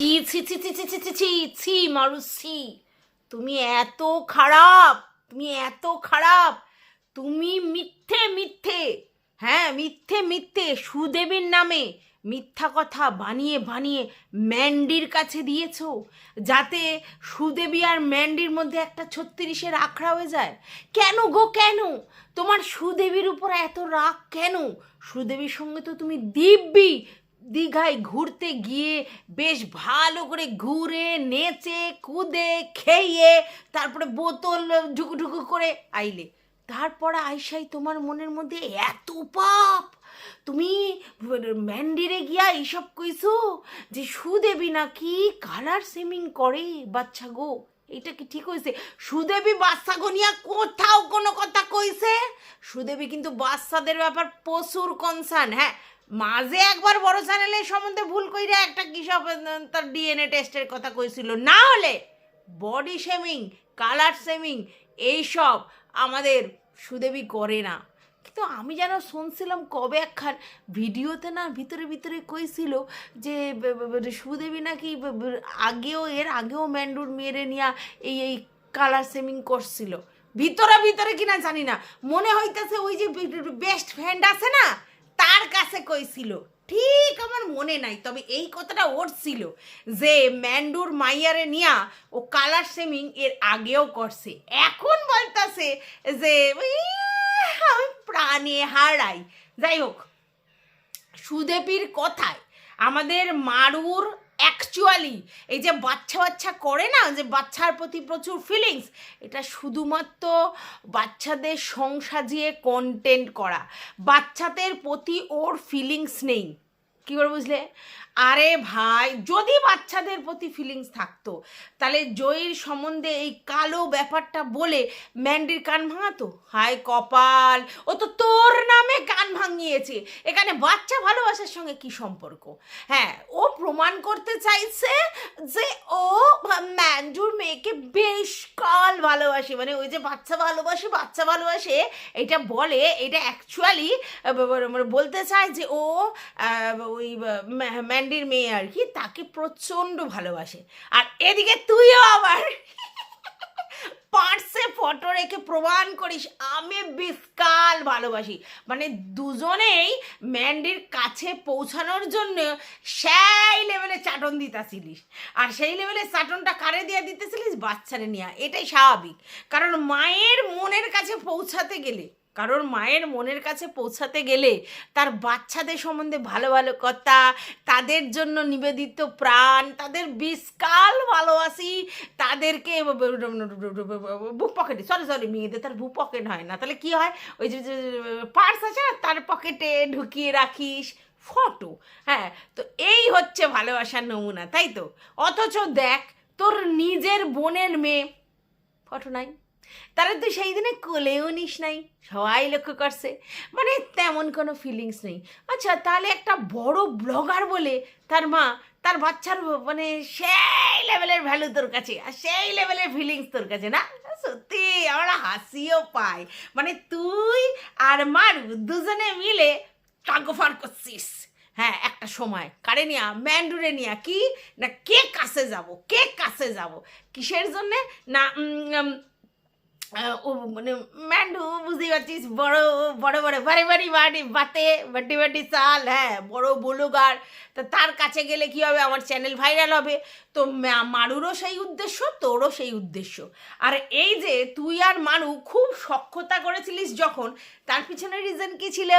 ছি মারুসি। তুমি এত খারাপ, তুমি এত খারাপ। তুমি মিথ্যে মিথ্যে হ্যাঁ মিথ্যে মিথ্যে, সুদেবীর নামে মিথ্যা কথা বানিয়ে বানিয়ে ম্যান্ডির কাছে দিয়েছ, যাতে সুদেবী আর ম্যান্ডির মধ্যে একটা ছত্রিশের আখড়া হয়ে যায়। কেন গো, কেন? তোমার সুদেবীর উপর এত রাগ কেন? সুদেবীর সঙ্গে তো তুমি দিব্যি দীঘায় ঘুরতে গিয়ে বেশ ভালো করে ঘুরে, নেচে, কুদে, খেয়ে, তারপরে বোতল ঢুকু ঢুকু করে আইলে। তারপর আইসাই তোমার মনের মধ্যে এত পাপ! তুমি ম্যান্ডিরে গিয়া এইসব কইছো যে সুদেবী নাকি কালার সেমিং করে বাচ্চা গো? এটা কি ঠিক হয়েছে সুদেবী বাচ্চা গনিয়া কোথাও কোনো কথা কইছে? সুদেবী কিন্তু বাচ্চাদের ব্যাপার প্রচুর কনসার্ন হ্যাঁ? মাঝে একবার বড় চ্যানেলের সম্বন্ধে ভুল কইরা একটা কি সব তার ডিএনএ টেস্টের কথা কইছিল। না হলে বডি শেমিং কালার শেমিং এইসব আমাদের সুদেবী করে না। কিন্তু আমি যেন শুনছিলাম কবে একখান ভিডিওতে না ভিতরে ভিতরে কইছিল যে সুদেবী নাকি আগেও, এর আগেও ম্যান্ডুর মেরে নিয়া এই এই কালার সেমিং করছিল। ভিতরে ভিতরে কিনা জানি না। মনে হইতেছে ওই যে বেস্ট ফ্রেন্ড আছে না তার কাছে কইছিল। ঠিক আমার মনে নাই তবে এই কথাটা ওর ছিল যে ম্যান্ডুর মাইয়ারে নিয়া ও কালার সেমিং এর আগেও করছে। এখন বলতাছে যে "ইয়া, আমি প্রাণে হারাই। যাই হোক সুদেবীর কথায় আমাদের মারুর অ্যাকচুয়ালি এই যে বাচ্চা বাচ্চা করে না, যে বাচ্চার প্রতি প্রচুর ফিলিংস এটা শুধুমাত্র বাচ্চাদের সংসাজিয়ে কন্টেন্ট করা। বাচ্চাদের প্রতি ওর ফিলিংস নেই। কী করে বুঝলে? আরে ভাই, যদি বাচ্চাদের প্রতি ফিলিংস থাকতো, তাহলে জয়ীর সম্বন্ধে এই কালো ব্যাপারটা বলে ম্যান্ডির কান ভাঙাতো? হায় কপাল, ও তো তোর নামে কান ভাঙিয়েছে। এখানে বাচ্চা ভালোবাসার সঙ্গে কি সম্পর্ক? হ্যাঁ ও প্রমাণ করতে চাইছে যে ও ম্যান্ডুর মেয়েকে বেশ কাল ভালোবাসে মানে ওই যে বাচ্চা ভালোবাসে বাচ্চা ভালোবাসে, এটা বলে, এটা অ্যাকচুয়ালি বলতে চায় যে ও ওই ম্যান্ডির মেয়ে আর কি, তাকে প্রচণ্ড ভালোবাসে। আর এদিকে তুইও আবার পার্সে ফটো রেখে প্রমাণ করিস, আমি বিস্কাল ভালোবাসি। মানে দুজনেই ম্যান্ডির কাছে পৌঁছানোর জন্য সেই লেভেলে চাটন দিতেছিলিস। আর সেই লেভেলে চাটনটা কারে দিয়ে দিতেছিলিস? বাচ্চারে নিয়ে এটাই স্বাভাবিক। কারণ মায়ের মনের কাছে পৌঁছাতে গেলে কারণ মায়ের মনের কাছে পৌঁছাতে গেলে তার বাচ্চাদের সম্বন্ধে ভালো ভালো কথা, তাদের জন্য নিবেদিত প্রাণ, তাদের বিস্কাল ভালোবাসি, তাদেরকে বুক পকেটে সরি সরি মেয়েদের তার বুক পকেট হয় না। তাহলে কি হয়? ওই যে পার্স আছে না, তার পকেটে ঢুকিয়ে রাখিস ফটো হ্যাঁ তো এই হচ্ছে ভালোবাসার নমুনা, তাই তো? অথচ দেখ, তোর নিজের বোনের মেয়ে ফটো নাই। তারা তো সেই দিনে কোলেও নিস নাই, সবাই লক্ষ্য করছে। মানে তেমন কোনো ফিলিংস নেই। আচ্ছা তাহলে একটা বড় ব্লগার বলে তার মা, তার বাচ্চার মানে সেই লেভেলের ভ্যালু তোর কাছে, আর সেই লেভেলের ফিলিংস তোর কাছে না? সত্যি, আমরা হাসিও পাই। মানে তুই আর মারু দুজনে মিলে টাগোফার করছিস। হ্যাঁ একটা সময়। কারে নিয়া? ম্যান্ডুরে নিয়া। কি? না, কে কাছে যাব? কে কাছে যাব? কিসের জন্যে? না 哎呦我不不能买 ম্যান্ডু বুঝতেই পারছিস, বড় বড় বড়, বাড়ি বাড়ি বাড়ি, বাতে বাটি বাটি চাল হ্যাঁ বড় বলুগার। তা তার কাছে গেলে কি হবে? আমার চ্যানেল ভাইরাল হবে। তো মারুরও সেই উদ্দেশ্য, তোরও সেই উদ্দেশ্য। আর এই যে তুই আর মারু খুব সক্ষতা করেছিলিস যখন, তার পিছনে রিজন কি ছিল?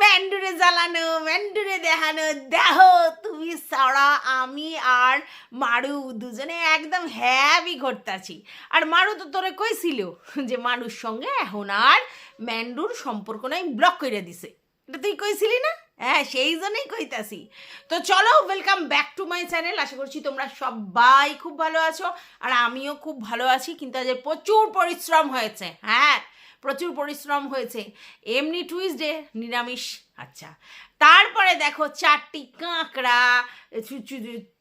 ম্যান্ডুরে জ্বালানো ম্যান্ডুরে দেখানো দেহ, তুমি সারা, আমি আর মারু দুজনে একদম হ্যাভি ঘটতাছি আর মারু তো তোরে কইছিল যে মানুষ সঙ্গে এখন আর ম্যান্ডুর সম্পর্ক নাই ব্লক করে দিছে। এটা তুই কইছিলি না? হ্যাঁ সেই জন্যই কইতাছি। তো চলো welcome back to my channel আশা করছি তোমরা সবাই খুব ভালো আছো, আর আমিও খুব ভালো আছি, কিন্তু আজ প্রচুর পরিশ্রম হয়েছে। হ্যাঁ প্রচুর পরিশ্রম হয়েছে। এমনি টুইসডে নিরামিষ। আচ্ছা তারপরে দেখো চারটি কাঁকড়া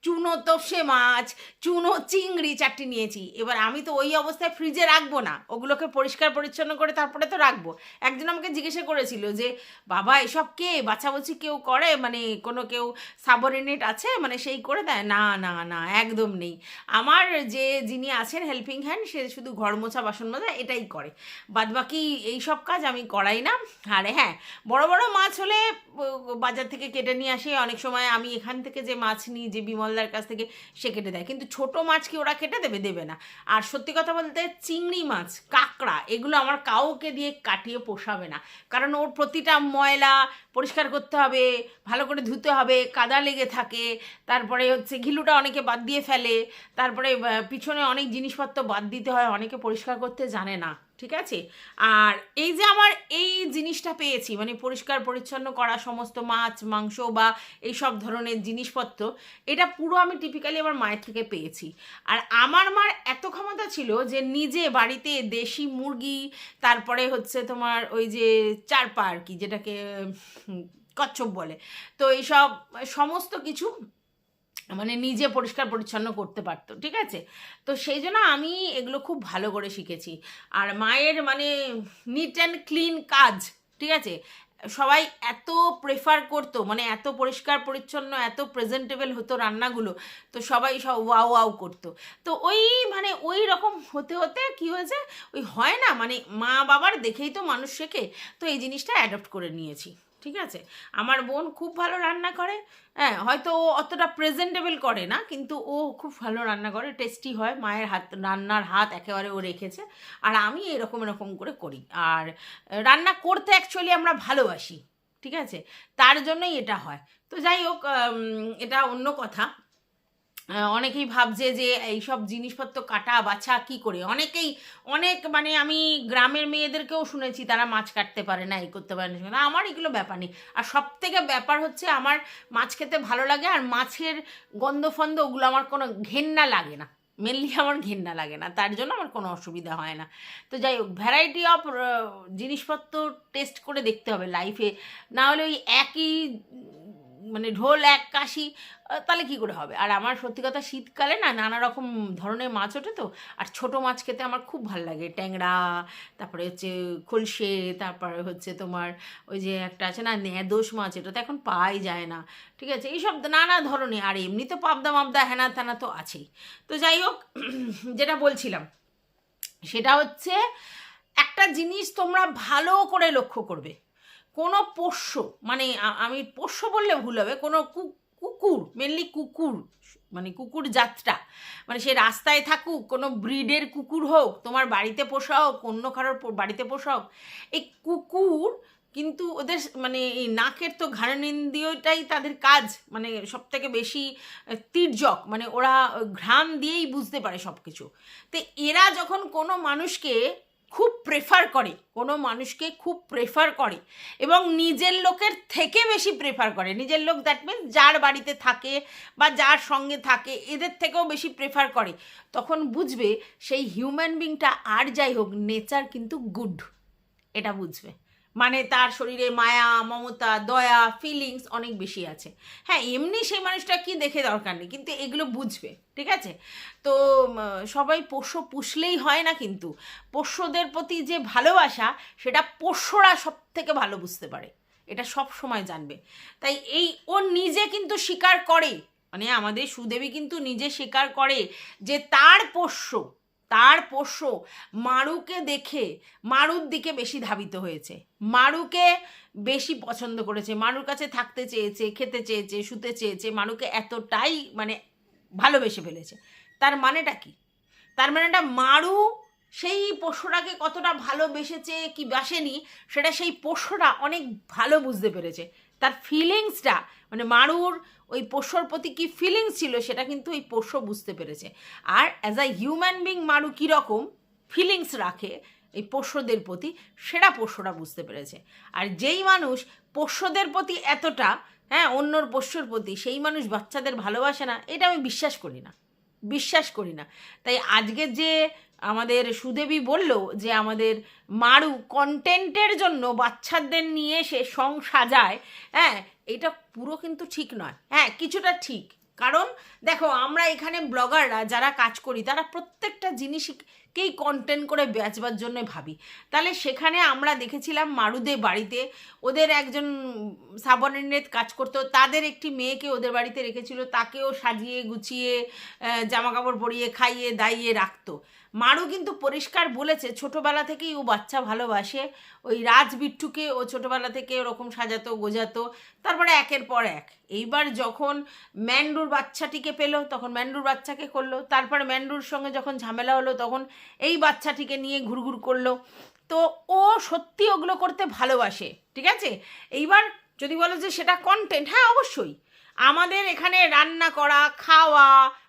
চুনো তোপসে মাছ, চুনো চিংড়ি চারটি নিয়েছি। এবার আমি তো ওই অবস্থায় ফ্রিজে রাখব না। ওগুলোকে পরিষ্কার পরিচ্ছন্ন করে তারপরে তো রাখব। একজন আমাকে জিজ্ঞাসা করেছিল যে, বাবা, এসব কে? বাচ্চা বলছি কেউ করে? মানে কোনো কেউ সাবরিনেট আছে? মানে সেই করে দেয়? না না না, একদম নেই। আমার যে যিনি আছেন হেল্পিং হ্যান্ড সে শুধু ঘর মোছা, বাসন মাজা, এটাই করে। বাদবাকি এই সব কাজ আমি করাই না। আর হ্যাঁ বড় বড় মাছ হলে বাজার থেকে কেটে নিয়ে আসে, অনেক সময় আমি এখান থেকে যে মাছ নিই, যে বিমলদার কাছ থেকে, সে কেটে দেয়। কিন্তু ছোট মাছ কি ওরা কেটে দেবে? দেবে না। আর সত্যি কথা বলতে চিংড়ি মাছ, কাঁকড়া, এগুলো আমার কাউকে দিয়ে কাটিয়ে পোষাবে না। কারণ ওর প্রতিটা ময়লা পরিষ্কার করতে হবে, ভালো করে ধুতে হবে, কাদা লেগে থাকে, তারপরে হচ্ছে ঘিলুটা অনেকে বাদ দিয়ে ফেলে, তারপরে পিছনে অনেক জিনিসপত্র বাদ দিতে হয়, অনেকে পরিষ্কার করতে জানে না। ঠিক আছে? আর এই যে আমার এই জিনিসটা পেয়েছি মানে পরিষ্কার পরিচ্ছন্ন করা সমস্ত মাছ, মাংস বা এই সব ধরনের জিনিসপত্র, এটা পুরো আমি টিপিক্যালি আমার মায়ের থেকে পেয়েছি। আর আমার মার এত ক্ষমতা ছিল যে নিজে বাড়িতে দেশি মুরগি, তারপরে হচ্ছে তোমার ওই যে চারপা আর কি, যেটাকে কচ্ছপ বলে। তো এইসব, সমস্ত কিছু মানে নিজে পরিষ্কার পরিচ্ছন্ন করতে পারতো, ঠিক আছে? তো সেই জন্য আমি এগুলো খুব ভালো করে শিখেছি। আর মায়ের মানে নিট অ্যান্ড ক্লিন কাজ, ঠিক আছে? সবাই এত প্রেফার করতো মানে এত পরিষ্কার পরিচ্ছন্ন, এত প্রেজেন্টেবল হতো রান্নাগুলো, তো সবাই সব ওয়াও ওয়াও করতো। তো ওই মানে ওই রকম হতে হতে কি হয়েছে? ওই হয় না মানে মা বাবার দেখেই তো মানুষ শেখে, তো এই জিনিসটা অ্যাডপ্ট করে নিয়েছি। ঠিক আছে? আমার বোন খুব ভালো রান্না করে হ্যাঁ হয়তো ও অতটা প্রেজেন্টেবল করে না, কিন্তু ও খুব ভালো রান্না করে টেস্টি হয়, মায়ের হাত, রান্নার হাত একেবারে ও রেখেছে, আর আমি এরকম এরকম করে করি। আর রান্না করতে অ্যাকচুয়ালি আমরা ভালোবাসি, ঠিক আছে? তার জন্যই এটা হয়। তো যাই হোক এটা অন্য কথা অনেকেই ভাবছে যে এইসব জিনিসপত্র কাটা বাছা কি করে? অনেকেই, অনেক মানে আমি গ্রামের মেয়েদেরকেও শুনেছি তারা মাছ কাটতে পারে না, এই করতে পারে না আমার এগুলো ব্যাপার নেই। আর সব থেকে ব্যাপার হচ্ছে আমার মাছ খেতে ভালো লাগে আর মাছের গন্ধ ফন্ধ ওগুলো আমার কোনো ঘেন্না লাগে না। মেনলি আমার ঘেন্না লাগে না, তার জন্য আমার কোনো অসুবিধা হয় না। তো যাই হোক ভ্যারাইটি অফ জিনিসপত্র টেস্ট করে দেখতে হবে লাইফে না হলে ওই একই মানে ঢোল, এক কাশি তাহলে কি করে হবে? আর আমার সত্যি কথা শীতকালে না নানা রকম ধরনের মাছ ওঠে তো, আর ছোট মাছ খেতে আমার খুব ভালো লাগে। ট্যাংরা, তারপরে হচ্ছে খলসে, তারপরে হচ্ছে তোমার ওই যে একটা আছে না, নেদোষ মাছ, এটা তো এখন পাওয়াই যায় না। ঠিক আছে? এইসব নানা ধরনের, আর এমনি তো পাবদা মাবদা, হেনা তেনা তো আছেই। তো যাই হোক, যেটা বলছিলাম, সেটা হচ্ছে একটা জিনিস তোমরা ভালো করে লক্ষ্য করবে। কোনো পোষ্য মানে আমি পোষ্য বললে ভুল হবে, কোনো কুকুর মেনলি কুকুর মানে কুকুর যাত্রা মানে সে রাস্তায় থাকুক, কোনো ব্রিডের কুকুর হোক, তোমার বাড়িতে পোষা হোক, অন্য কারোর বাড়িতে পোষা হোক, এই কুকুর কিন্তু ওদের মানে এই নাকের তো ঘাড়নিন্দিয়টাই তাদের কাজ মানে সব থেকে বেশি তির্যক মানে ওরা ঘ্রাণ দিয়েই বুঝতে পারে সব কিছু তো এরা যখন কোনো মানুষকে খুব প্রেফার করে। কোনো মানুষকে খুব প্রেফার করে। এবং নিজের লোকের থেকে বেশি প্রেফার করে। নিজের লোক দ্যাট মিনস যার বাড়িতে থাকে বা যার সঙ্গে থাকে, এদের থেকেও বেশি প্রেফার করে। তখন বুঝবে সেই হিউম্যান বিংটা আর যাই হোক নেচার কিন্তু গুড এটা বুঝবে। মানে তার শরীরে মায়া, মমতা, দয়া ফিলিংস অনেক বেশি আছে। হ্যাঁ এমনি সেই মানুষটা কি দেখে দরকার নেই, কিন্তু এগুলো বুঝবে, ঠিক আছে? তো সবাই পোষ্য পুষলেই হয় না কিন্তু। পোষ্যদের প্রতি যে ভালোবাসা, সেটা পোষ্যরা সব থেকে ভালো বুঝতে পারে। এটা সব সময় জানবে। তাই এই, ও নিজে কিন্তু স্বীকার করে মানে আমাদের সুদেবী কিন্তু নিজে স্বীকার করে যে তার পোষ্য তার পোষ্য মারুকে দেখে মারুর দিকে বেশি ধাবিত হয়েছে। মারুকে বেশি পছন্দ করেছে। মারুর কাছে থাকতে চেয়েছে, খেতে চেয়েছে, শুতে চেয়েছে। মারুকে এতটাই মানে ভালোবেসে ফেলেছে। তার মানেটা কি? তার মানেটা মারু সেই পোষ্যটাকে কতটা ভালোবেসেছে কি বাসেনি, সেটা সেই পোষ্যটা অনেক ভালো বুঝতে পেরেছে। তার ফিলিংসটা মানে মারুর ওই পোষ্যর প্রতি কী ফিলিংস ছিল সেটা কিন্তু ওই পোষ্য বুঝতে পেরেছে। আর অ্যাজ আ হিউম্যান বিং মারু কীরকম ফিলিংস রাখে এই পোষ্যদের প্রতি, সেটা পোষ্যরা বুঝতে পেরেছে। আর যেই মানুষ পোষ্যদের প্রতি এতটা হ্যাঁ অন্যর পোষ্যর প্রতি সেই মানুষ বাচ্চাদের ভালোবাসে না, এটা আমি বিশ্বাস করি না। বিশ্বাস করি না। তাই আজকে যে আমাদের সুদেবী বলল যে আমাদের মারু কন্টেন্টের জন্য বাচ্চাদের নিয়ে সে সং সাজায়। হ্যাঁ এটা পুরো কিন্তু ঠিক নয়। হ্যাঁ কিছুটা ঠিক। কারণ দেখো, আমরা এখানে ব্লগাররা যারা কাজ করি, তারা প্রত্যেকটা জিনিসকেই কন্টেন্ট করে বেচবার জন্য ভাবি। তাহলে সেখানে আমরা দেখেছিলাম মারুদে বাড়িতে ওদের একজন সাবঅর্ডিনেট কাজ করতো, তাদের একটি মেয়েকে ওদের বাড়িতে রেখেছিল, তাকেও সাজিয়ে গুছিয়ে জামা কাপড় পরিয়ে, খাইয়ে, দাইয়ে রাখতো। মারু কিন্তু পরিষ্কার বলেছে, ছোটবেলা থেকেই ও বাচ্চা ভালোবাসে। ওই রাজ বিট্টুকে ও ছোটবেলা থেকে ওরকম সাজাতো, গোজাতো, তারপরে একের পর এক। এইবার যখন ম্যান্ডুর বাচ্চাটিকে পেল, তখন ম্যান্ডুর বাচ্চাকে করল, তারপরে ম্যান্ডুর সঙ্গে যখন ঝামেলা হলো, তখন এই বাচ্চাটিকে নিয়ে ঘুরঘুর করল। তো ও সত্যি ওগুলো করতে ভালোবাসে, ঠিক আছে? এইবার যদি বলো যে সেটা কন্টেন্ট হ্যাঁ অবশ্যই। আমাদের এখানে রান্না করা, খাওয়া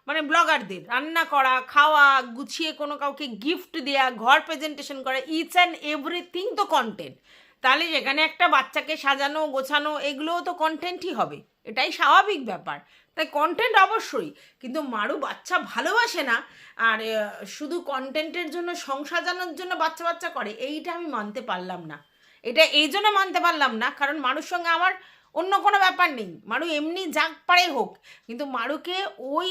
মানে ব্লগারদের রান্না করা, খাওয়া, গুছিয়ে কোনো কাউকে গিফট দেওয়া ঘর প্রেজেন্টেশন করা ইচ অ্যান্ড এভরিথিং তো কন্টেন্ট তাহলে যেখানে একটা বাচ্চাকে সাজানো, গোছানো, এগুলোও তো কন্টেন্টই হবে। এটাই স্বাভাবিক ব্যাপার। তাই কন্টেন্ট অবশ্যই, কিন্তু মারু বাচ্চা ভালোবাসে না, আর শুধু কন্টেন্টের জন্য সংসাজানোর জন্য বাচ্চা বাচ্চা করে, এইটা আমি মানতে পারলাম না। এটা এই জন্য মানতে পারলাম না, কারণ মারুর সঙ্গে আমার অন্য কোনো ব্যাপার নেই। মারু এমনি যাক পারে হোক, কিন্তু মারুকে ওই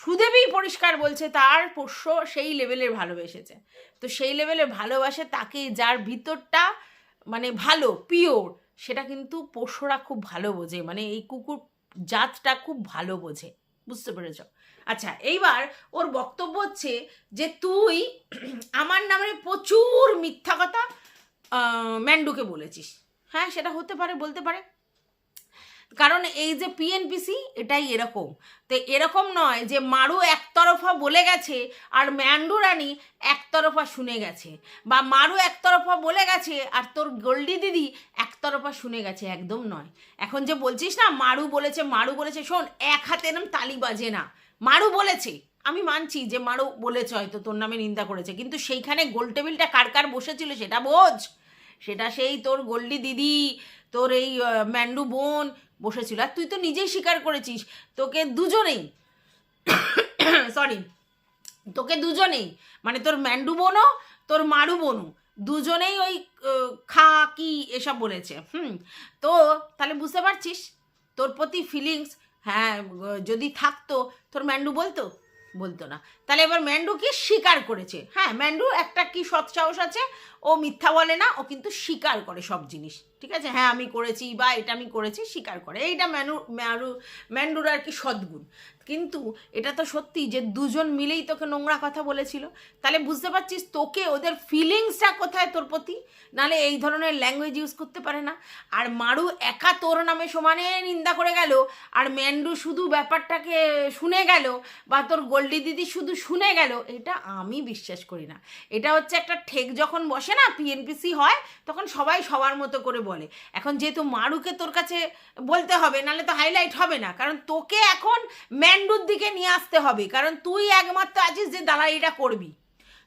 সুদেবই পরিষ্কার বলছে, তার পোষ্য সেই লেভেলের ভালোবেসেছে। তো সেই লেভেলের ভালোবাসে তাকে যার ভিতরটা মানে ভালো পিওর সেটা কিন্তু পোষ্যরা খুব ভালো বোঝে। মানে এই কুকুর জাতটা খুব ভালো বোঝে, বুঝতে পেরেছ? আচ্ছা এইবার ওর বক্তব্য হচ্ছে যে তুই আমার নামে প্রচুর মিথ্যা কথা ম্যান্ডুকে বলেছিস। হ্যাঁ সেটা হতে পারে, বলতে পারে। কারণ এই যে পিএনপিসি এটাই এরকম। তো এরকম নয় যে মারু একতরফা বলে গেছে আর ম্যান্ডু রানী একতরফা শুনে গেছে। বা মারু একতরফা বলে গেছে আর তোর গোল্ডি দিদি একতরফা শুনে গেছে, একদম নয়। এখন যে বলছিস না, মারু বলেছে মারু বলেছে, শোন, এক হাতে এরম তালি বাজে না। মারু বলেছে। আমি মানছি যে মারু বলেছে হয়তো, তোর নামে নিন্দা করেছে। কিন্তু সেইখানে গোল টেবিলটা কার কার বসেছিল সেটা বোঝ। সেটা সেই তোর গোল্ডি দিদি, তোর এই ম্যান্ডু বোন বসেছিল। আর তুই তো নিজেই স্বীকার করেছিস, তোকে দুজনেই। সরি তোকে দুজনেই। মানে তোর ম্যান্ডু বোনও, তোর মারু বোনও। দুজনেই ওই খা, কি এসব বলেছে। হুম, তো তাহলে বুঝতে পারছিস, তোর প্রতি ফিলিংস হ্যাঁ যদি থাকতো, তোর ম্যান্ডু বলতো? বলতো না। তাহলে এবার ম্যান্ডু কি স্বীকার করেছে। হ্যাঁ ম্যান্ডু একটা কি সৎ সাহস আছে? ও মিথ্যা বলে না, ও কিন্তু স্বীকার করে সব জিনিস। ঠিক আছে? হ্যাঁ আমি করেছি বা এটা আমি করেছি, স্বীকার করে। এইটা ম্যানু, ম্যারু, ম্যান্ডুর আর কি সদ্গুণ। কিন্তু এটা তো সত্যি যে দুজন মিলেই তোকে নোংরা কথা বলেছিল। তাহলে বুঝতে পারছিস তোকে ওদের ফিলিংসটা কোথায় তোর প্রতি? নালে এই ধরনের ল্যাঙ্গুয়েজ ইউজ করতে পারে না। আর মারু একা তোর নামে সমানে নিন্দা করে গেল, আর ম্যান্ডু শুধু ব্যাপারটাকে শুনে গেল, বা তোর গোল্ডি দিদি শুধু শুনে গেল, এটা আমি বিশ্বাস করি না। এটা হচ্ছে একটা ঠেক যখন বসে না পিএনপিসি হয়, তখন সবাই সবার মতো করে বলে। এখন যেহেতু মারুকে তোর কাছে বলতে হবে, নাহলে তো হাইলাইট হবে না। কারণ তোকে এখন ম্যান্ডুর দিকে নিয়ে আসতে হবে। কারণ তুই একমাত্র আছিস যে দালালিটা করবি।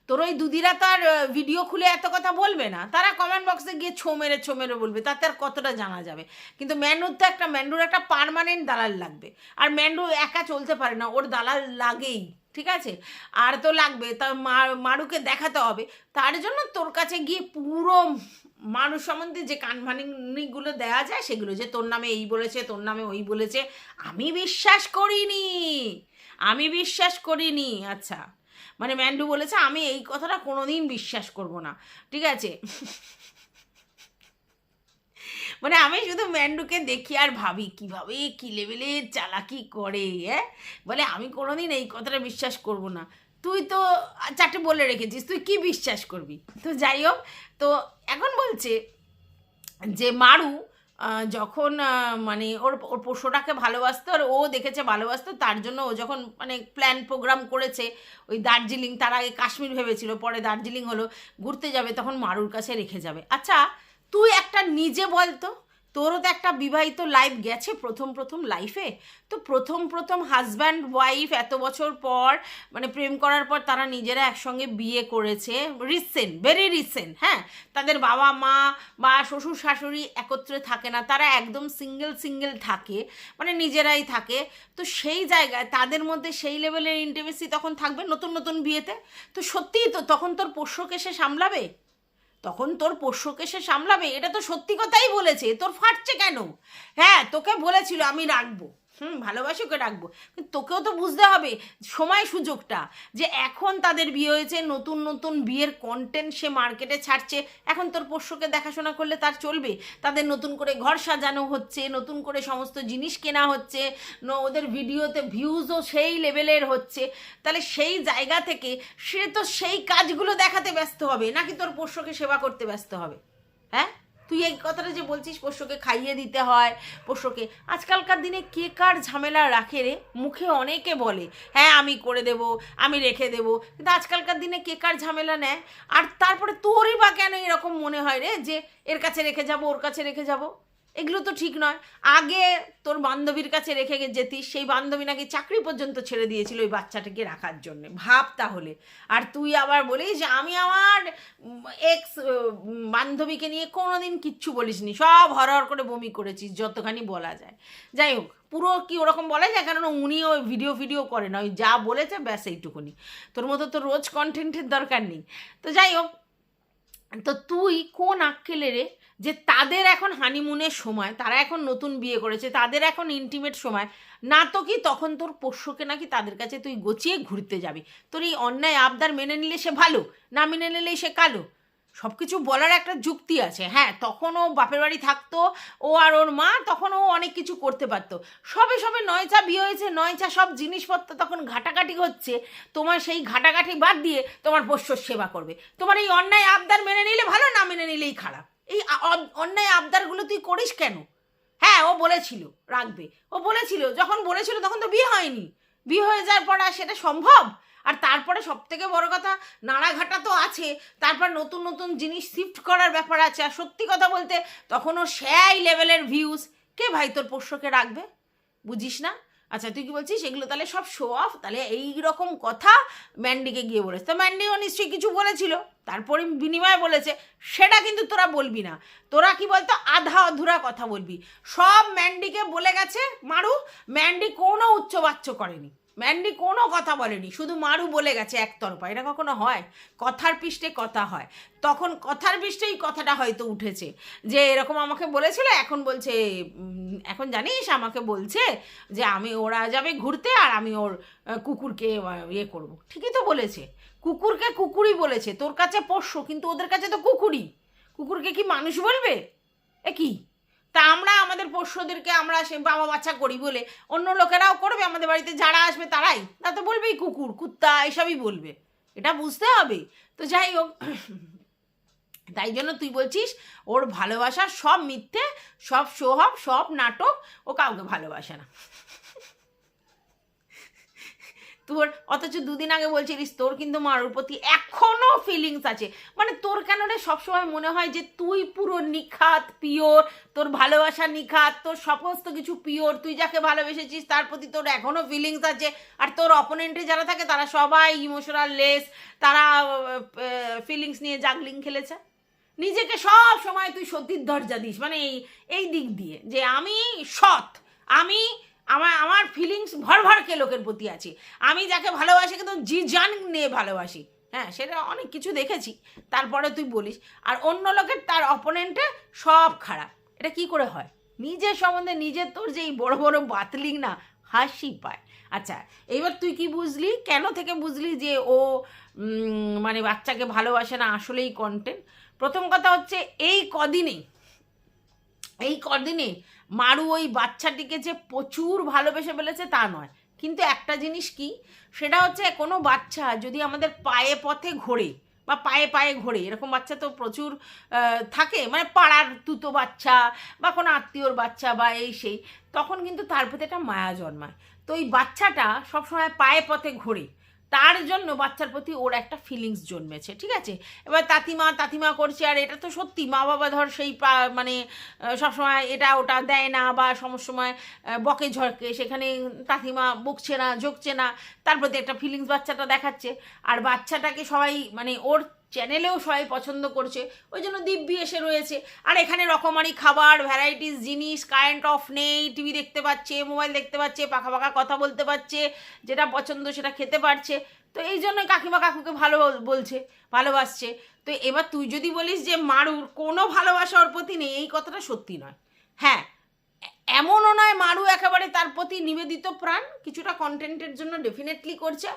তোর ওই দুদিরা তো আর ভিডিও খুলে এত কথা বলবে না। তারা কমেন্ট বক্সে গিয়ে ছো মেরে ছো মেরে বলবে। তাতে আর কতটা জানা যাবে? কিন্তু ম্যান্ডুর তো একটা, ম্যান্ডুর একটা পারমানেন্ট দালাল লাগবে। আর ম্যান্ডু একা চলতে পারে না, ওর দালাল লাগেই। ঠিক আছে? আর তো লাগবে, তা মারুকে দেখাতে হবে। তার জন্য তোর কাছে গিয়ে পুরো মানুষ সম্বন্ধে যে কানভানিগুলো দেওয়া যায়, সেগুলো যে তোর নামে এই বলেছে, তোর নামে ওই বলেছে, আমি বিশ্বাস করিনি। আমি বিশ্বাস করিনি। আচ্ছা। মানে ম্যান্ডু বলেছে, আমি এই কথাটা কোনোদিন বিশ্বাস করব না। ঠিক আছে? মানে আমি শুধু ম্যান্ডুকে দেখি আর ভাবি, কীভাবে, কি লেভেলের চালাকি করে? হ্যাঁ বলে, আমি কোনোদিন এই কথাটা বিশ্বাস করব না। তুই তো চারটে বলে রেখেছিস, তুই কি বিশ্বাস করবি? তো যাই হোক, তো এখন বলছে যে মারু যখন মানে ওর ওর পোষ্যটাকে ভালোবাসতো আর ও দেখেছে ভালোবাসতো, তার জন্য ও যখন মানে প্ল্যান প্রোগ্রাম করেছে, ওই দার্জিলিং, তার আগে কাশ্মীর ভেবেছিল, পরে দার্জিলিং হলো, ঘুরতে যাবে, তখন মারুর কাছে রেখে যাবে। আচ্ছা তুই একটা নিজে বলতো তোরও তো একটা বিবাহিত লাইফ গেছে প্রথম প্রথম লাইফে তো প্রথম প্রথম হাজব্যান্ড ওয়াইফ এত বছর পর মানে প্রেম করার পর তারা নিজেরা একসঙ্গে বিয়ে করেছে। রিসেন্ট ভেরি রিসেন্ট হ্যাঁ? তাদের বাবা, মা বা শ্বশুর, শাশুড়ি একত্রে থাকে না। তারা একদম সিঙ্গেল সিঙ্গেল থাকে। মানে নিজেরাই থাকে। তো সেই জায়গায় তাদের মধ্যে সেই লেভেলের ইন্টিমেসি তখন থাকবে নতুন নতুন বিয়েতে। তো সত্যিই তো তখন তোর পোষ্যকে সে সামলাবে? তখন তোর পোষ্যকে সে সামলাবে, এটা তো সত্যি কথাই বলেছে, তোর ফাটছে কেন? হ্যাঁ তোকে বলেছিল, আমি রাখব। হুম, ভালোবাসি ওকে রাখব কিন্তু তোকেও তো বুঝতে হবে, সময় সুযোগটা, যে এখন তাদের বিয়ে হয়েছে, নতুন নতুন বিয়ের কন্টেন্ট সে মার্কেটে ছাড়ছে, এখন তোর পোষ্যকে দেখাশোনা করলে তার চলবে। তাদের নতুন করে ঘর সাজানো হচ্ছে, নতুন করে সমস্ত জিনিস কেনা হচ্ছে ওদের ভিডিওতে ভিউজও সেই লেভেলের হচ্ছে। তাহলে সেই জায়গা থেকে সে তো সেই কাজগুলো দেখাতে ব্যস্ত হবে, নাকি তোর পোষ্যকে সেবা করতে ব্যস্ত হবে? হ্যাঁ? তুই এই কথাটা যে বলছিস পোষ্যকে খাইয়ে দিতে হয়, পোষ্যকে। আজকালকার দিনে কে কার ঝামেলা রাখে রে? মুখে অনেকে বলে হ্যাঁ আমি করে দেব, আমি রেখে দেব। কিন্তু আজকালকার দিনে কে কার ঝামেলা নেয়? আর তারপরে তোরই বা কেন এরকম মনে হয় রে যে, এর কাছে রেখে যাব, ওর কাছে রেখে যাব? এগুলো তো ঠিক নয়। আগে তোর বান্ধবীর কাছে রেখে যেতিস, সেই বান্ধবী নাকি চাকরি পর্যন্ত ছেড়ে দিয়েছিল ওই বাচ্চাটাকে রাখার জন্য। ভাব তাহলে। আর তুই আবার বলিস যে আমি আমার এক্স বান্ধবীকে নিয়ে কোনোদিন কিচ্ছু বলিসনি, সব হর হর করে বমি করেছিস, যতখানি বলা যায়। যাই হোক, পুরো কি ওরকম বলা যায়? কারণ উনি ওই ভিডিও ভিডিও করে না, ওই যা বলেছে ব্যাস এইটুকুনি। তোর মতো তো রোজ কন্টেন্টের দরকার নেই। তো যাই হোক, তো তুই কোন আক্কেলে রে যে তাদের এখন হানিমুনের সময়, তারা এখন নতুন বিয়ে করেছে, তাদের এখন ইন্টিমেট সময়, না তো কি তখন তোর পোষ্যকে নাকি তাদের কাছে তুই গচিয়ে ঘুরতে যাবি? তোর এই অন্যায় আবদার মেনে নিলে সে ভালো, না মেনে নিলেই সে কালো? সব কিছু বলার একটা যুক্তি আছে। হ্যাঁ তখন ও বাপের বাড়ি থাকতো, ও আর ওর মা, তখন ও অনেক কিছু করতে পারতো। সবে সবে নয়চা বিয়ে হয়েছে, নয়চা সব জিনিসপত্র তখন ঘাটাঘাটি হচ্ছে, তোমার সেই ঘাটাঘাটি বাদ দিয়ে তোমার পোষ্যর সেবা করবে। তোমার এই অন্যায় আবদার মেনে নিলে ভালো, না মেনে নিলেই খারাপ। এই অন্যায় আবদারগুলো তুই করিস কেন? হ্যাঁ ও বলেছিল, রাখবে। ও বলেছিল, যখন বলেছিল তখন তো বিয়ে হয়নি। বিয়ে হয়ে যাওয়ার পর আর সেটা সম্ভব? আর তারপরে সব থেকে বড় কথা, নাড়াঘাটা তো আছে, তারপর নতুন নতুন জিনিস শিফট করার ব্যাপার আছে। আর সত্যি কথা বলতে তখনও সেই লেভেলের ভিউজ কে ভাই তোর পোষ্যকে রাখবে? বুঝিস না? আচ্ছা তুই কি বলছিস? এগুলো তাহলে সব শো অফ তাহলে এই রকম কথা ম্যান্ডিকে গিয়ে বলেছে। তো ম্যান্ডিও নিশ্চয়ই কিছু বলেছিল। তারপরে বিনিময় বলেছে, সেটা কিন্তু তোরা বলবি না। তোরা কি বলতো? আধা অধুরা কথা বলবি। সব ম্যান্ডিকে বলে গেছে, মারু ম্যান্ডি কোনো উচ্চবাচ্য করেনি। ম্যান্ডি কোনো কথা বলেনি, শুধু মারু বলে গেছে একতরফা। এটা কখনো হয়? কথার পৃষ্ঠে কথা হয়। তখন কথার পৃষ্ঠেই কথাটা হয়তো উঠেছে। যে এরকম আমাকে বলেছিল, এখন বলছে এখন জানিস আমাকে বলছে যে আমি ওরা যাবে ঘুরতে আর আমি ওর কুকুরকে ইয়ে করব। ঠিকই তো বলেছে। কুকুরকে কুকুরই বলেছে। তোর কাছে পোষ্য, কিন্তু ওদের কাছে তো কুকুরই। কুকুরকে কি মানুষ বলবে? এ কি? তা আমরা আমাদের পোষ্যদেরকে আমরা সে বাবা বাচ্চা করি বলে অন্য লোকেরাও করবে, আমাদের বাড়িতে যারা আসবে তারাই। তা তো বলবেই কুকুর, কুত্তা, এসবই বলবে। এটা বুঝতে হবে। তো যাই হোক, তাই জন্য তুই বলছিস, ওর ভালোবাসা সব মিথ্যে, সব সোহব সব নাটক, ও কাউকে ভালোবাসে না। তোর, অথচ দুদিন আগে বলছিলিস তোর কিন্তু মারুর প্রতি এখনও ফিলিংস আছে। মানে তোর কেন রে সবসময় মনে হয় যে তুই পুরো নিখাত পিওর তোর ভালোবাসা নিখাত, তোর সমস্ত কিছু পিওর তুই যাকে ভালোবেসেছিস তার প্রতি তোর এখনও ফিলিংস আছে। আর তোর অপোনেন্টে যারা থাকে তারা সবাই ইমোশনাল লেস তারা ফিলিংস নিয়ে জাগলিং খেলেছে। নিজেকে সব সময় তুই সত্যির দরজা দিস। মানে এই এই দিক দিয়ে যে আমি সৎ, আমি আমার আমার ফিলিংস ভর ভরকে লোকের প্রতি আছে। আমি যাকে ভালোবাসি কিন্তু জি জান নিয়ে ভালোবাসি। হ্যাঁ সেটা অনেক কিছু দেখেছি। তারপরে তুই বলিস, আর অন্য লোকের তার অপোনেন্টে সব খারাপ। এটা কি করে হয়? নিজের সম্বন্ধে নিজের তোর যে এই বড় বড় বাতলিং না, হাসি পায়। আচ্ছা এইবার তুই কি বুঝলি? কেন থেকে বুঝলি যে ও মানে বাচ্চাকে ভালোবাসে না আসলেই কন্টেন্ট প্রথম কথা হচ্ছে এই কদিনে এই কদিনে মারু ওই বাচ্চাটিকে যে প্রচুর ভালোবেসে ফেলেছে তা নয়। কিন্তু একটা জিনিস কি? সেটা হচ্ছে কোনো বাচ্চা যদি আমাদের পায়ে পথে ঘোরে বা পায়ে পায়ে ঘোরে, এরকম বাচ্চা তো প্রচুর থাকে মানে পাড়ার তুতো বাচ্চা বা কোনো আত্মীয়র বাচ্চা বা এই সেই, তখন কিন্তু তার প্রতি একটা মায়া জন্মায়। তো এই বাচ্চাটা সবসময় পায়ে পথে ঘোরে। তার জন্য বাচ্চার প্রতি ওর একটা ফিলিংস জন্মেছে, ঠিক আছে? এবার তাতিমা তাতিমা করছে, আর এটা তো সত্যি মা বাবা ধর সেই মানে সবসময় এটা ওটা দেয় না বা সমসময় বকে ঝড়কে, সেখানে তাতিমা বকছে না, ঝকছে না, তার প্রতি একটা ফিলিংস বাচ্চাটা দেখাচ্ছে। আর বাচ্চাটাকে সবাই মানে ওর চ্যানেলেও সবাই পছন্দ করছে, ওই জন্য দিব্যি এসে রয়েছে। আর এখানে রকমারি খাবার ভ্যারাইটিস জিনিস কারেন্ট অফ নেই টিভি দেখতে পাচ্ছে মোবাইল দেখতে পাচ্ছে পাখা পাখা কথা বলতে পারছে, যেটা পছন্দ সেটা খেতে পারছে। তো এই জন্য কাকিমা কাকুকে ভালো বলছে, ভালোবাসছে। তো এবার তুই যদি বলিস যে, মারুর কোনো ভালোবাসা ওর প্রতি নেই, এই কথাটা সত্যি নয়। হ্যাঁ এমনও নয় মারু একেবারে তার প্রতি নিবেদিত প্রাণ, কিছুটা কন্টেন্টের জন্য ডেফিনেটলি করছে।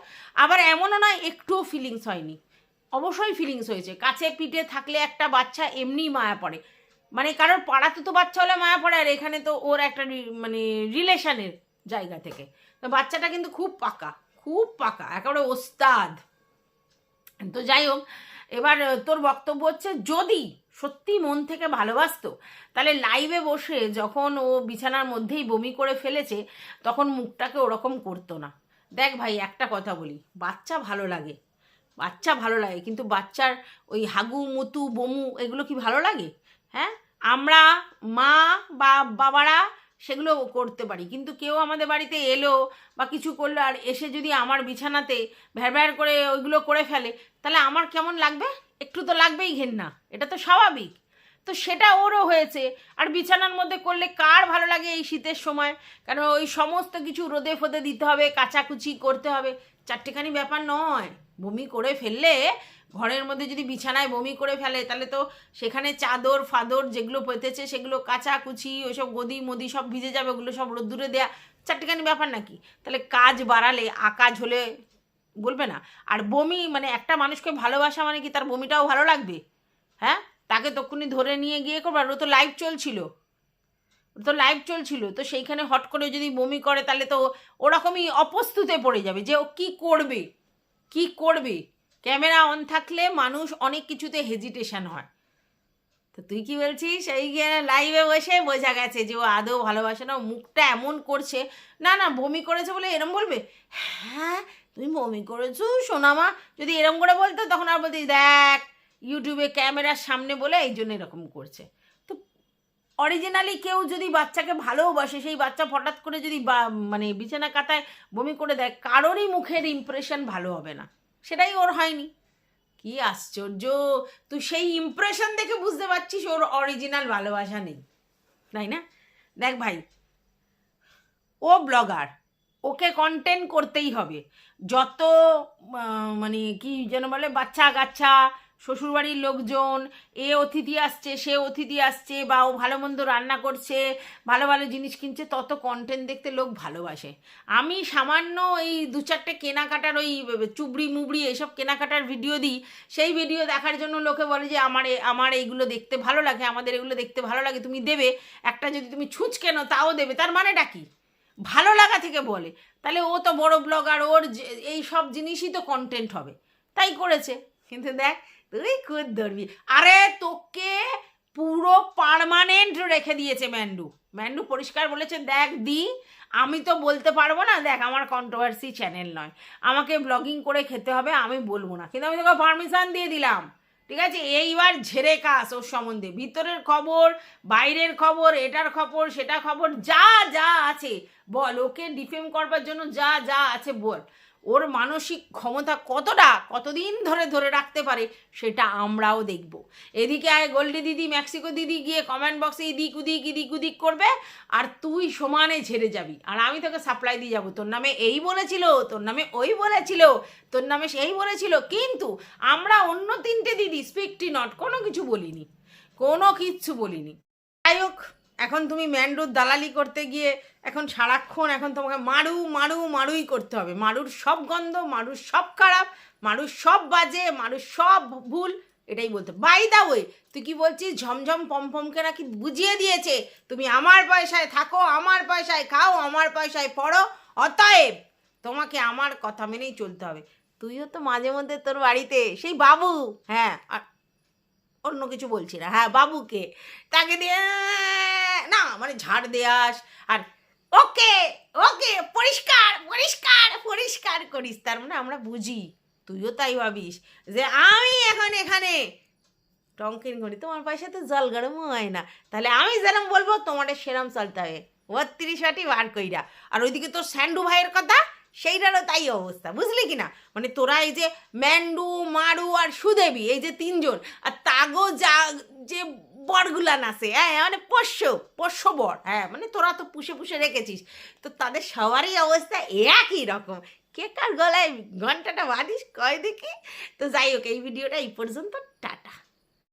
আবার এমনও নয়, একটুও ফিলিংস হয়নি। অবশ্যই ফিলিংস হয়েছে। কাছে পিঠে থাকলে একটা বাচ্চা এমনিই মায়া পড়ে। মানে কারোর পাড়াতে তো বাচ্চা হলে মায়া পড়ে, আর এখানে তো ওর একটা মানে রিলেশনের জায়গা থেকে। তো বাচ্চাটা কিন্তু খুব পাকা খুব পাকা, একেবারে ওস্তাদ। তো যাই হোক, এবার তোর বক্তব্য হচ্ছে, যদি সত্যি মন থেকে ভালোবাসতো, তাহলে লাইভে বসে যখন ও বিছানার মধ্যেই বমি করে ফেলেছে, তখন মুখটাকে ওরকম করতো না। দেখ ভাই, একটা কথা বলি, বাচ্চা ভালো লাগে। বাচ্চা ভালো লাগে, কিন্তু বাচ্চার ওই হাগু, মতু, বমু এগুলো কি ভালো লাগে? হ্যাঁ? আমরা মা বা বাবারা সেগুলো করতে পারি, কিন্তু কেউ আমাদের বাড়িতে এলো বা কিছু করল আর এসে যদি আমার বিছানাতে ভ্যার করে ওইগুলো করে ফেলে, তাহলে আমার কেমন লাগবে? একটু তো লাগবেই ঘেন্না, এটা তো স্বাভাবিক। তো সেটা ওরও হয়েছে। আর বিছানার মধ্যে করলে কার ভালো লাগে এই শীতের সময়? কারণ ওই সমস্ত কিছু রোদে ফোদে দিতে হবে, কাচাকুচি করতে হবে। চারটেখানি ব্যাপার নয়। বমি করে ফেললে, ঘরের মধ্যে যদি বিছানায় বমি করে ফেলে, তাহলে তো সেখানে চাদর, ফাদর যেগুলো পেতেছে সেগুলো কাচাকুচি, ওইসব গদি মদি সব ভিজে যাবে, ওগুলো সব রোদ্দুরে দেয়া। চারটেখানি ব্যাপার নাকি? তাহলে কাজ বাড়ালে আকাজ হলে বলবে না। আর বমি মানে একটা মানুষকে ভালোবাসা মানে কি তার বমিটাও ভালো লাগবে? হ্যাঁ? তাকে তখনই ধরে নিয়ে গিয়ে করবার ও তো লাইভ চলছিল। তো লাইভ চলছিল, তো সেইখানে হট করে যদি বমি করে, তাহলে তো ওরকমই অপস্তুতে পড়ে যাবে যে ও কি করবে কি করবে। ক্যামেরা অন থাকলে মানুষ অনেক কিছুতে হেজিটেশন হয়। তো তুই কি বলছিস? এই লাইভে বসে বোঝা গেছে যে ও আদৌ ভালোবাসে না মুখটা এমন করছে। না না, বমি করেছে বলে এরম বলবে? হ্যাঁ তুমি বমি করেছ, সোনামা। যদি এরম করে বলতো, তখন আর বলতে দেখ ইউটিউবে ক্যামেরার সামনে বলে এই জন্য এরকম করছে। তো অরিজিনালি কেউ যদি বাচ্চাকে ভালোবাসে, সেই বাচ্চা হঠাৎ করে যদি মানে বিছানা কাতায় বমি করে দেয়, কারোরই মুখের ইমপ্রেশন ভালো হবে না। সেটাই ওর হয়নি। কি আশ্চর্য! তুই সেই ইমপ্রেশন দেখে বুঝতে পারছিস ওর অরিজিনাল ভালোবাসা নেই। তাই না? দেখ ভাই, ও ব্লগার ওকে কন্টেন্ট করতেই হবে। যত মানে কি যেন বলে বাচ্চা কাচ্চা শ্বশুরবাড়ির লোকজন, এ অতিথি আসছে, সে অতিথি আসছে, বা ও ভালো মন্দ রান্না করছে, ভালো ভালো জিনিস কিনছে, তত কন্টেন্ট দেখতে লোক ভালোবাসে। আমি সামান্য এই দু চারটে কেনাকাটার ওই চুবড়ি মুবড়ি এসব কেনাকাটার ভিডিও দিই, সেই ভিডিও দেখার জন্য লোকে বলে যে, আমার আমার এইগুলো দেখতে ভালো লাগে, আমাদের এগুলো দেখতে ভালো লাগে, তুমি দেবে, একটা যদি তুমি ছুঁচ কেন তাও দেবে। তার মানেটা কি? ভালো লাগা থেকে বলে। তাহলে ও তো বড় ব্লগার ওর এই সব জিনিসই তো কন্টেন্ট হবে। তাই করেছে। কিন্তু দেখ তুই খুদ ধরবি আরে তোকে পুরো পার্মানেন্ট রেখে দিয়েছে ম্যান্ডু। ম্যান্ডু পরিষ্কার বলেছে দেখ দি, আমি তো বলতে পারব না, দেখ আমার কন্ট্রোভার্সি চ্যানেল নয়। আমাকে ব্লগিং করে খেতে হবে, আমি বলব না। কিন্তু আমি তোকে পারমিশন দিয়ে দিলাম, ঠিক আছে? এইবার ঝেড়ে কাস ওর সম্বন্ধে। ভিতরের খবর, বাইরের খবর, এটার খবর, সেটা খবর, যা যা আছে, বল। ওকে ডিফেম করবার জন্য যা যা আছে, বল। ওর মানসিক ক্ষমতা কতটা কতদিন ধরে ধরে রাখতে পারে সেটা আমরাও দেখব। এদিকে আয় গোল্ডি দিদি, মেক্সিকো দিদি গিয়ে কমেন্ট বক্সে এদিক উদিক এদিক উদিক করবে আর তুই সমানে ঝেড়ে যাবি। আর আমি তোকে সাপ্লাই দিয়ে যাব। তোর নামে এই বলেছিল, তোর নামে ওই বলেছিল, তোর নামে সেই বলেছিল। কিন্তু আমরা অন্য তিনটে দিদি, স্পিকটি নট কোনো কিছু বলিনি। কোনো কিচ্ছু বলিনি। যাই হোক এখন তুমি ম্যান্ডুর দালালি করতে গিয়ে এখন সারাক্ষণ এখন তোমাকে মারু মারু, মারুই করতে হবে। মারুর সব গন্ধ, মারুর সব খারাপ, মারুর সব বাজে, মারুর সব ভুল, এটাই বলতে বাই দা ওয়ে তুই কি বলছিস? ঝমঝম পমপমকে নাকি বুঝিয়ে দিয়েছে, তুমি আমার পয়সায় থাকো, আমার পয়সায় খাও, আমার পয়সায় পড়ো, অতএব তোমাকে আমার কথা মেনেই চলতে হবে। তুইও তো মাঝে মধ্যে তোর বাড়িতে সেই বাবু হ্যাঁ আর অন্য কিছু বলছি না। হ্যাঁ বাবুকে। তাকে দিয়ে না মানে ঝাড় দেয়াস। আর ওকে ওকে, পরিষ্কার পরিষ্কার পরিষ্কার করিস। তার মানে আমরা বুঝি, তুইও তাই ভাবিস যে আমি এখন এখানে টঙ্কিন করি তোমার পয়সা তো জল গরমও হয় না। তাহলে আমি যেরম বলব, তোমাদের সেরম চলতে হবে। বত্রিশ বাটি বার কইরা। আর ওইদিকে তোর স্যান্ডু ভাইয়ের কথা, সেইটারও তাই অবস্থা, বুঝলি কি না মানে তোরা এই যে ম্যান্ডু, মারু আর সুদেবী, এই যে তিনজন, আর তাগো যা, যে বরগুলান আছে হ্যাঁ মানে পোষ্য পোষ্য বর। হ্যাঁ মানে তোরা তো পুষে পুষে রেখেছিস। তো তাদের সবারই অবস্থা একই রকম। কে কার গলায় ঘন্টাটা বাঁধিস কয় দেখি? তো যাই হোক, এই ভিডিওটা এই পর্যন্ত, টাটা।